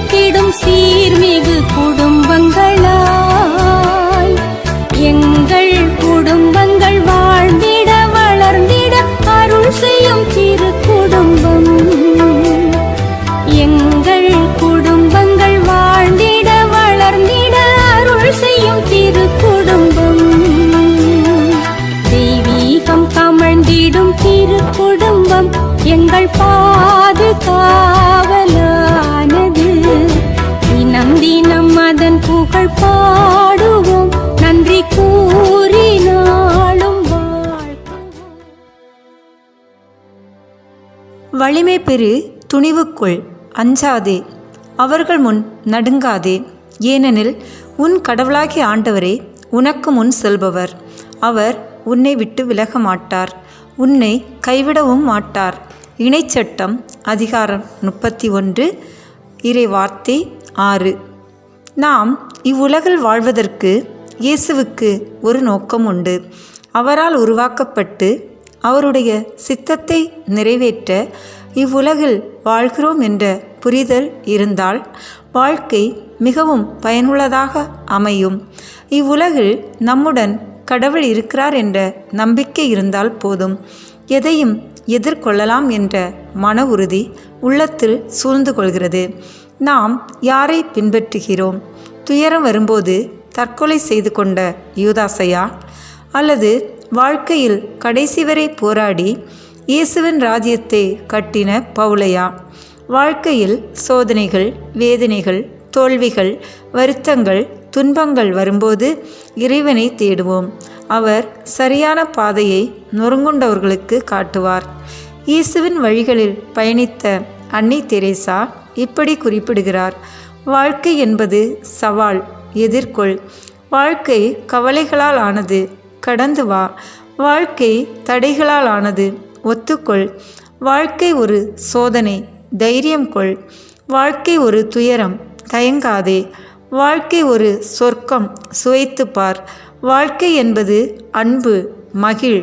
செழித்திடும் சீர்மிகு குடும்பங்களாய். எங்கள் குடும்பங்கள் வாழ்ந்திட வளர்ந்திட அருள் செய்யும் திரு குடும்பம். எங்கள் குடும்பங்கள் வாழ்ந்திட வளர்ந்திட அருள் செய்யும் திரு குடும்பம். தெய்வீகம் கமழ்ந்திடும் திரு குடும்பம் எங்கள் பாதுகாவல் தினம் அதன் புகழ் பாடுவோம். நன்றி கூறி நாளும் வலிமை பெறு துணிவுக்குள் அஞ்சாதே. அவர்கள் முன் நடுங்காதே. ஏனெனில் உன் கடவுளாகிய ஆண்டவரே உனக்கு முன் செல்பவர். அவர் உன்னை விட்டு விலக மாட்டார். உன்னை கைவிடவும் மாட்டார். இணைச்சட்டம் அதிகாரம் முப்பத்தி ஒன்று இறை வார்த்தை ஆறு. நாம் இவ்வுலகில் வாழ்வதற்கு இயேசுவுக்கு ஒரு நோக்கம் உண்டு. அவரால் உருவாக்கப்பட்டு அவருடைய சித்தத்தை நிறைவேற்ற இவ்வுலகில் வாழ்கிறோம் என்ற புரிதல் இருந்தால் வாழ்க்கை மிகவும் பயனுள்ளதாக அமையும். இவ்வுலகில் நம்முடன் கடவுள் இருக்கிறார் என்ற நம்பிக்கை இருந்தால் போதும். எதையும் எதிர்கொள்ளலாம் என்ற மன உறுதி உள்ளத்தில் சூழ்ந்து கொள்கிறது. நாம் யாரை பின்பற்றுகிறோம்? துயரம் வரும்போது தற்கொலை செய்து கொண்ட யூதாசையா அல்லது வாழ்க்கையில் கடைசி வரை போராடி இயேசுவின் ராஜ்யத்தை கட்டின பவுலையா? வாழ்க்கையில் சோதனைகள் வேதனைகள் தோல்விகள் வருத்தங்கள் துன்பங்கள் வரும்போது இறைவனை தேடுவோம். அவர் சரியான பாதையை நொறுங்குண்டவர்களுக்கு காட்டுவார். இயேசுவின் வழிகளில் பயணித்த அன்னை தெரேசா இப்படி குறிப்பிடுகிறார். வாழ்க்கை என்பது சவால். எதிர்கொள். வாழ்க்கை கவலைகளால் ஆனது. கடந்து வா. வாழ்க்கை தடைகளால் ஆனது. ஒத்துக்கொள். வாழ்க்கை ஒரு சோதனை. தைரியம் கொள். வாழ்க்கை ஒரு துயரம். தயங்காதே. வாழ்க்கை ஒரு சொர்க்கம். சுவைத்து பார். வாழ்க்கை என்பது அன்பு மகிழ்.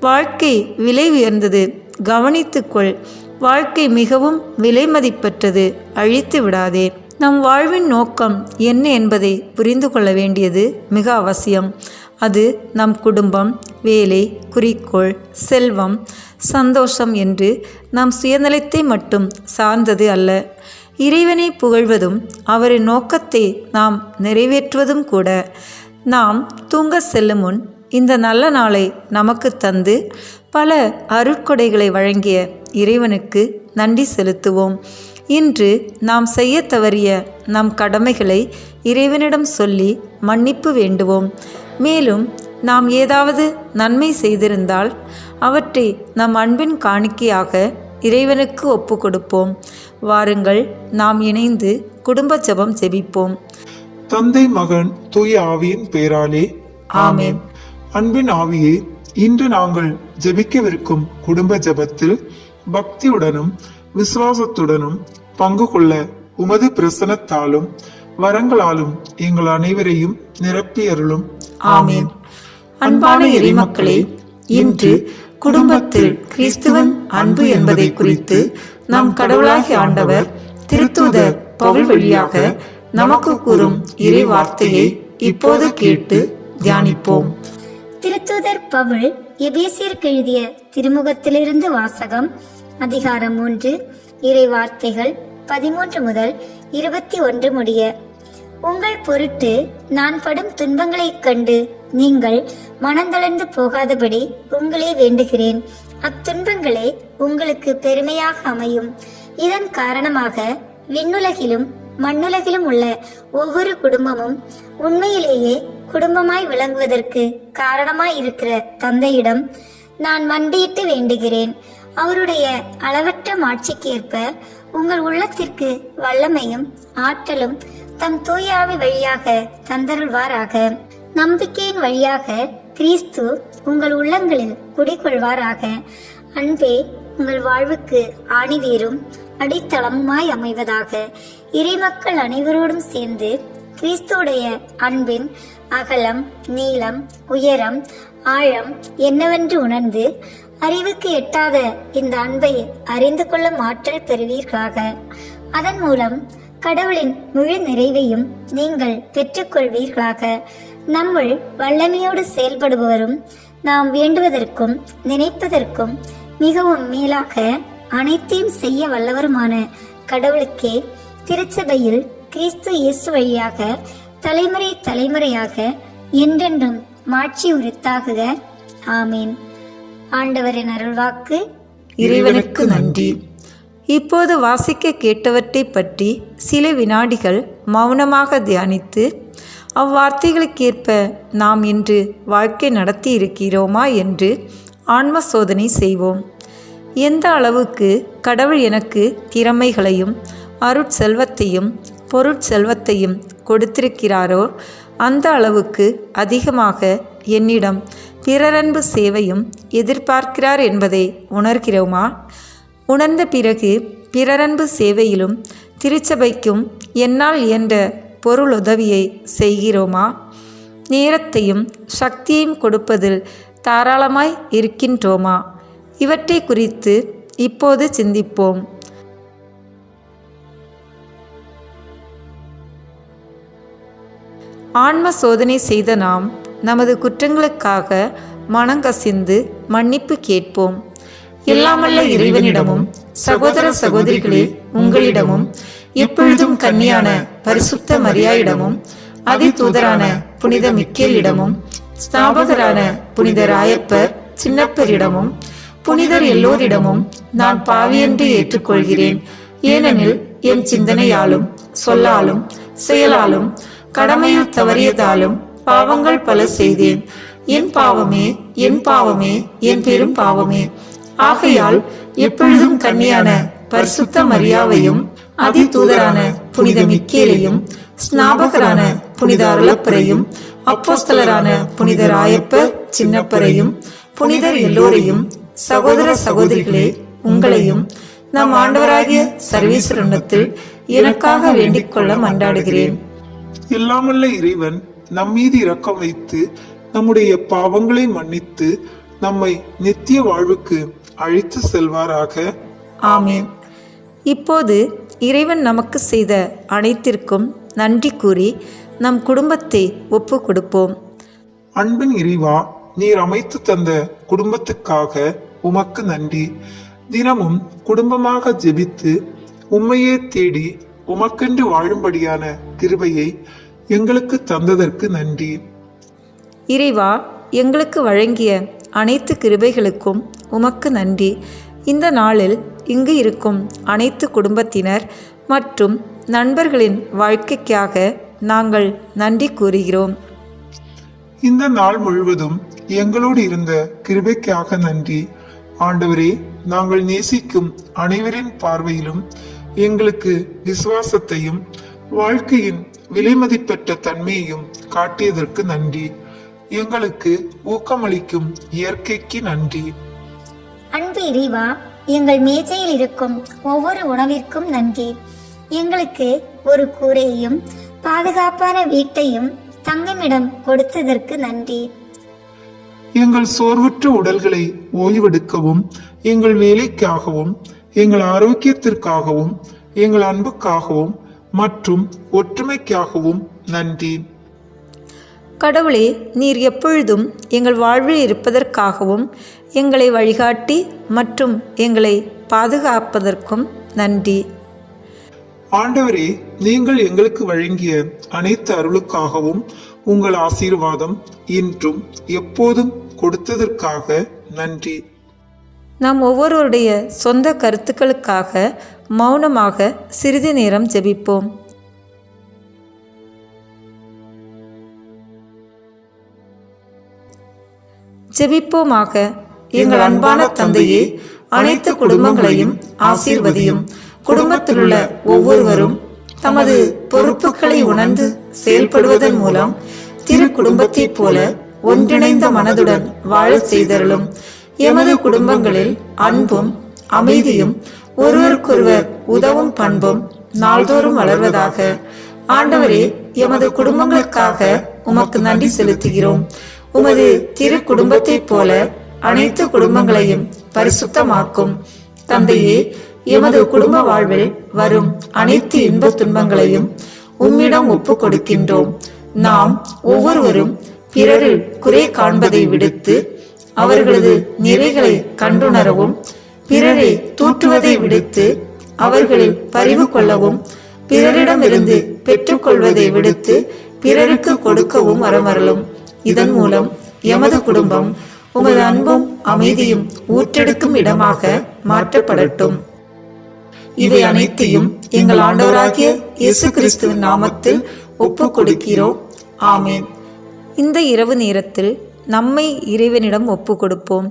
வாழ்க்கை விலை உயர்ந்தது. கவனித்துக்கொள் வாழ்க்கை மிகவும் விலை மதிப்பற்றது. அழித்து விடாதே. நம் வாழ்வின் நோக்கம் என்ன என்பதை புரிந்து கொள்ள வேண்டியது மிக அவசியம். அது நம் குடும்பம் வேலை குறிக்கோள் செல்வம் சந்தோஷம் என்று நம் சுயநலத்தை மட்டும் சார்ந்தது அல்ல. இறைவனை புகழ்வதும் அவரின் நோக்கத்தை நாம் நிறைவேற்றுவதும் கூட. நாம் தூங்க செல்லும் முன் இந்த நல்ல நாளை நமக்கு தந்து பல அருட்கொடைகளை வழங்கிய இறைவனுக்கு நன்றி செலுத்துவோம். இன்று நாம் செய்ய தவறிய நம் கடமைகளை இறைவனிடம் சொல்லி மன்னிப்பு வேண்டுவோம். மேலும் நாம் ஏதாவது நன்மை செய்திருந்தால் அவற்றை நம் அன்பின் காணிக்கையாக இறைவனுக்கு ஒப்பு கொடுப்போம். வாருங்கள் நாம் இணைந்து குடும்ப ஜெபம் ஜெபிப்போம். தந்தை மகன் தூய ஆவியின் பேராலே ஆமென். அன்பின் ஆவியே இன்று நாங்கள் ஜெபிக்கவிருக்கும் குடும்ப ஜெபத்தில் பக்தியுடனும் விசுவாசத்துடனும் பங்கு கொள்ள உமது பிரசனத்தாலும் வரங்களாலும் எங்கள் அனைவரையும் நிரப்பியருளும். ஆமீன். அன்பான இறைமக்களே இன்று குடும்பத்தில் கிறிஸ்துவன் அன்பு என்பதை குறித்து நம் கடவுளாகி ஆண்டவர் திருத்தூதர் பவுல் வழியாக நமக்கு கூறும் இறை வார்த்தையை இப்போது கேட்டு தியானிப்போம். திருத்துதர் பவுல் எபேசியருக்கு எழுதிய திருமுகத்திலிருந்து வாசகம் அதிகாரம் மூன்று இறை வார்த்தைகள் பதிமூன்று முதல் இருபத்தி ஒன்று முடிய. உங்கள் பொருட்டு நான் படும் துன்பங்களைக் கண்டு நீங்கள் மனந்தளர்ந்து போகாதபடி உங்களே வேண்டுகிறேன். அத்துன்பங்களே உங்களுக்கு பெருமையாக அமையும். இதன் காரணமாக விண்ணுலகிலும் மண்ணுலகிலும் உள்ள ஒவ்வொரு குடும்பமும் உண்மையிலேயே குடும்பமாய் விளங்குவதற்கு காரணமாய் இருக்கிற தந்தையிடம் நான் மண்டியிட்டு வேண்டுகிறேன். அவருடைய அளவற்ற மாட்சிக்கேற்ப உங்கள் உள்ளத்திற்கு வல்லமையும் ஆற்றலும் தம் தூயாவி வழியாக தந்தருள்வாராக. நம்பிக்கையின் வழியாக கிறிஸ்து உங்கள் உள்ளங்களில் குடிகொள்வாராக. அன்பே உங்கள் வாழ்வுக்கு ஆணிவேரும் அடித்தளமுமாய் அமைவதாக. இறைமக்கள் அனைவரோடும் சேர்ந்து கிறிஸ்துடைய அன்பின் அகலம் நீளம் உயரம் ஆழம் என்னவென்று உணர்ந்து அறிவுக்கு எட்டாத இந்த அன்பை அறிந்து கொள்ளும் ஆற்றல் பெறுவீர்களாக. அதன் மூலம் கடவுளின் முழு நிறைவையும் நீங்கள் பெற்றுக்கொள்வீர்களாக. நம்முள் வல்லமையோடு செயல்படுபவரும் நாம் வேண்டுவதற்கும் நினைப்பதற்கும் மிகவும் மேலாக அனைத்தையும் செய்ய வல்லவருமான கடவுளுக்கே திருச்சபையில் கிறிஸ்து இயேசு வழியாக தலைமுறை தலைமுறையாக என்றென்றும் மாட்சி உரித்தாகுக. ஆமீன். ஆண்டவரின் அருள்வாக்கு இறைவனுக்கு நன்றி. இப்போது வாசிக்க கேட்டவற்றை பற்றி சில வினாடிகள் மௌனமாக தியானித்து அவ்வார்த்தைகளுக்கேற்ப நாம் இன்று வாழ்க்கை நடத்தி இருக்கிறோமா என்று ஆன்ம சோதனை செய்வோம். எந்த அளவுக்கு கடவுள் எனக்கு திறமைகளையும் அருட்செல்வத்தையும் பொருட்செல்வத்தையும் கொடுத்திருக்கிறாரோ அந்த அளவுக்கு அதிகமாக என்னிடம் பிறரன்பு சேவையும் எதிர்பார்க்கிறார் என்பதை உணர்கிறோமா? உணர்ந்த பிறகு பிறரன்பு சேவையிலும் திருச்சபைக்கும் என்னால் இயன்ற பொருளுதவியை செய்கிறோமா? நேரத்தையும் சக்தியையும் கொடுப்பதில் தாராளமாய் இருக்கின்றோமா? இவற்றை குறித்து இப்போது சிந்திப்போம். ஆன்ம சோதனை செய்த நாம் நமது குற்றங்களுக்காக மனங்கசிந்து மன்னிப்பு கேட்போம். எல்லாமல்ல இறைவனிடமும் சகோதர சகோதரிகளே உங்களிடமும் எப்பொழுதும் கன்னியான பரிசுத்த மரியாயிடமும் அதிதூதரான புனித மிக்கேலிடமும் ஸ்தாபகரான புனித ராயப்பர் சின்னப்பரிடமும் புனிதர் எல்லோரிடமும் நான் பாவியென்று ஏற்றுக்கொள்கிறேன். ஏனெனில் என் சிந்தனையாலும் சொல்லாலும் செயலாலும் கடமையில் தவறியதாலும் பாவங்கள் பல செய்தேன். என் பாவமே என் பாவமே என் பெரும் பாவமே. ஆகையால் எப்பொழுதும் கன்னியான பரிசுத்த மரியாவையும் அதிதூதரான புனித மிக்கேலையும் ஸ்நாபகரான புனித அருளப்பரையும் அப்போஸ்தலரான புனித ராயப்ப சின்னப்பரையும் புனிதர் எல்லோரையும் சகோதர சகோதரிகளே உங்களையும் நம் ஆண்டவராகிய சர்வீஸ்வரனத்தில் எனக்காக வேண்டிக் கொள்ள மன்றாடுகிறேன். எல்லாமல்ல இறைவன் நம் மீது இரக்கம் வைத்து நம்முடைய பாவங்களை மன்னித்து நம்மை நித்திய வாழ்வுக்கு அழைத்து செல்வாராக. ஆமென். இப்போது இறைவன் நமக்கு செய்த அனைத்திற்கும் நன்றி கூறி நம் குடும்பத்தை ஒப்பு கொடுப்போம். அன்பின் இறைவா நீர் அமைத்து தந்த குடும்பத்துக்காக உமக்கு நன்றி. தினமும் குடும்பமாக ஜெபித்து உம்மையே தேடி உமக்கென்று வாழும்படியான கிருபையை எங்களுக்கு தந்ததற்கு நன்றி. இறைவா எங்களுக்கு வழங்கிய அனைத்து கிருபைகளுக்கும் உமக்கு நன்றி. இந்த நாளில் இங்கு இருக்கும் அனைத்து குடும்பத்தினர் மற்றும் நண்பர்களின் வாழ்க்கைக்காக நாங்கள் நன்றி கூறுகிறோம். இந்த நாள் முழுவதும் எங்களோடு இருந்த கிருபைக்காக நன்றி. ஆண்டவரே நாங்கள் நேசிக்கும் அனைவரின் பார்வையிலும் எங்களுக்கு விசுவாசத்தையும் வாழ்க்கையின் விலைமதிப்பற்ற தன்மையையும் காட்டியதற்கு நன்றி. எங்களுக்கு ஊக்கமளிக்கும் இயற்கைக்கு நன்றி. அன்பு இறைவா எங்கள் மேஜையில் இருக்கும் ஒவ்வொரு உணவிற்கும் நன்றி. எங்களுக்கு ஒரு கூரையையும் பாதுகாப்பான வீட்டையும் தங்குமிடம் கொடுத்ததற்கு நன்றி. எங்கள் சோர்வுற்ற உடல்களை ஓய்வெடுக்கவும் எங்கள் வேலைக்காகவும் எங்கள் ஆரோக்கியத்திற்காகவும் எங்கள் அன்புக்காகவும் மற்றும் ஒற்றுமைக்காகவும் நன்றி. கடவுளே நீர் எப்பொழுதும் எங்கள் வாழ்வில் இருப்பதற்காகவும் எங்களை வழிகாட்டி மற்றும் எங்களை பாதுகாப்பதற்கும் நன்றி. ஆண்டவரே நீங்கள் எங்களுக்கு வழங்கிய அனைத்து அருளுக்காகவும் உங்கள் ஆசீர்வாதம் இன்றும் எப்போதும் கொடுத்ததற்காக நன்றி. நாம் ஒவ்வொருவருடைய சொந்த கருத்துக்களுக்காக மௌனமாக சிறிது நேரம் ஜெபிப்போம். ஜெபிப்போமாக எங்கள் அன்பான தந்தையே அனைத்து குடும்பங்களையும் ஆசீர்வதியும். குடும்பத்திலுள்ள ஒவ்வொருவரும் தமது பொறுப்புகளை உணர்ந்து செயல்படுவதன் மூலம் திரு குடும்பத்தைப் போல ஒன்றிணைந்த மனதுடன் வாழச் செய்தருளும். எமது குடும்பங்களில் அன்பும் அமைதியும் ஒருவருக்கொருவர் உதவும் பண்பும் நாள்தோறும் வளர்வதாக ஆண்டவரே எமது குடும்பங்களுக்காக உமக்கு நன்றி செலுத்துகிறோம். உமது திரு குடும்பத்தைப் போல அனைத்து குடும்பங்களையும் பரிசுத்தமாக்கும். தந்தையே எமது குடும்ப வாழ்வில் வரும் அனைத்து இன்ப துன்பங்களையும் உம்மிடம் ஒப்பு கொடுக்கின்றோம் நாம் ஒவ்வொருவரும் பிறரில் குறை காண்பதை விடுத்து அவர்களது நிறைகளை கண்டுணரவும் பிறரை தூற்றுவதை விடுத்து அவர்களில் பரிவு கொள்ளவும் பிறரிடமிருந்து பெற்றுக்கொள்வதை விடுத்து பிறருக்கு கொடுக்கவும் வரமரலும் இதன் மூலம் எமது குடும்பம் உமது அன்பும் அமைதியும் ஊற்றெடுக்கும் இடமாக மாற்றப்படட்டும். இவை அனைத்தையும் எங்கள் ஆண்டவராகிய இயேசு கிறிஸ்துவின் நாமத்தில் ஒப்பு கொடுக்கிறோம் ஆமேன். இந்த இரவு நேரத்தில் நம்மை இறைவனிடம் ஒப்பு கொடுப்போம்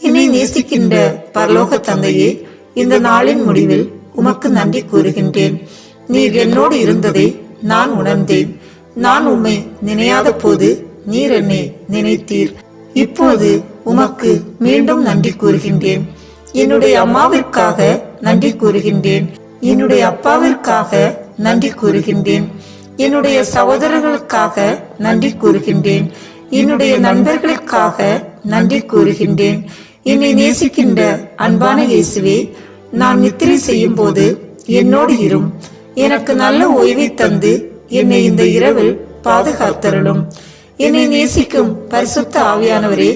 என்னை நேசிக்கின்ற பரலோக தந்தையே இந்த நாளின் முடிவில் உமக்கு நன்றி கூறுகின்றேன். நீர் என்னோடு இருந்ததை நான் உணர்ந்தேன். நான் உம்மை நினையாத போது நீர் என்னை நினைத்தீர். இப்போது உமக்கு மீண்டும் நன்றி கூறுகின்றேன். என்னுடைய அம்மாவிற்காக நன்றி கூறுகின்றேன். என்னுடைய அப்பாவிற்காக நன்றி கூறுகின்றேன். என்னுடைய சகோதரர்களுக்காக நன்றி கூறுகின்றேன். என்னுடைய நண்பர்களுக்காக நன்றி கூறுகின்றேன். என்னை நேசிக்கின்ற அன்பான இயேசுவே நான் நித்திரை செய்யும் போது என்னோடு இரும். எனக்கு நல்ல ஓய்வை தந்து என்னை இந்த இரவில் பாதுகாத்தருளும். என்னை நேசிக்கும் பரிசுத்த ஆவியானவரே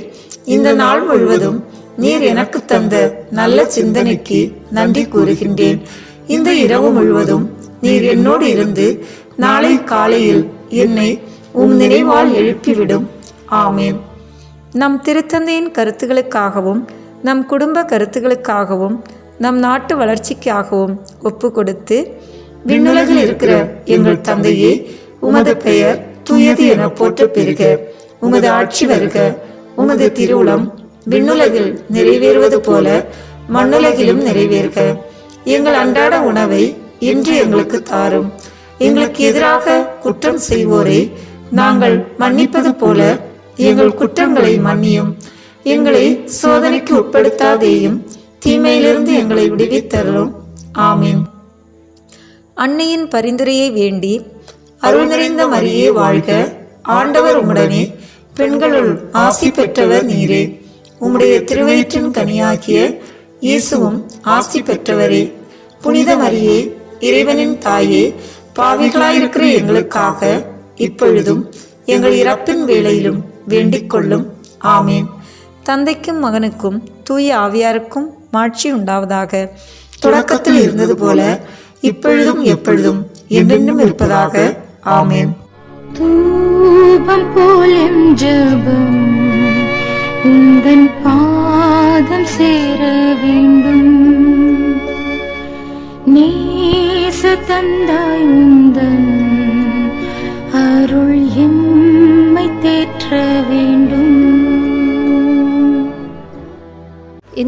இந்த நாள் முழுவதும் நீர் எனக்கு தந்த நல்ல சிந்தனைக்கு நன்றி கூறுகின்றேன். இந்த இரவு முழுவதும் நீர் என்னோடு இருந்து நாளை காலையில் என்னை உம் நினைவால் எழுப்பிவிடும். ஆமேன். நம் திருத்தந்தையின் கருத்துகளுக்காகவும் நம் குடும்ப கருத்துகளுக்காகவும் நம் நாட்டு வளர்ச்சிக்காகவும் ஒப்பு கொடுத்து விண்ணுலகில் இருக்கிற எங்கள் தந்தையே உமது பெயர் துயது என போற்ற பெறுக. உமது ஆட்சி வருக. உமது திருவுளம் விண்ணுலகில் நிறைவேறுவது போல மண்ணுலகிலும் நிறைவேறுக. எங்கள் அன்றாட உணவை இன்று எங்களுக்கு தாரும். எங்களுக்கு எதிராக குற்றம் செய்வோரை நாங்கள் மன்னிப்பது போல எங்கள் குற்றங்களை மன்னியும். எங்களை சோதனைக்கு உட்படுத்தாதேயும் தீமையிலிருந்து எங்களை விடுவித்தரலும் ஆமீன். அன்னையின் பரிந்துரையை வேண்டி அருள் நிறைந்த மரியே வாழ்க. ஆண்டவர் உம்முடனே. பெண்களுள் ஆசி பெற்றவர் நீரே. உம்முடைய திருவயிற்றின் கனியாகிய இயேசுவும் ஆசி பெற்றவரே. புனித மரியே இறைவனின் தாயே பாவிகளாயிருக்கிற எங்களுக்காக இப்பொழுதும் எங்கள் இறப்பின் வேளையிலும் வேண்டிக் கொள்ளும் ஆமேன். தந்தைக்கும் மகனுக்கும் தூய ஆவியாருக்கும் மாட்சி உண்டாவதாக. தொடக்கத்தில் இருந்தது போல இப்பொழுதும் எப்பொழுதும் என்றென்றும் இருப்பதாக. ஆமேன். தூபம் போல் ஜெபம் உந்தன் பாதம் சேர வேண்டும். நேச தந்தாயும்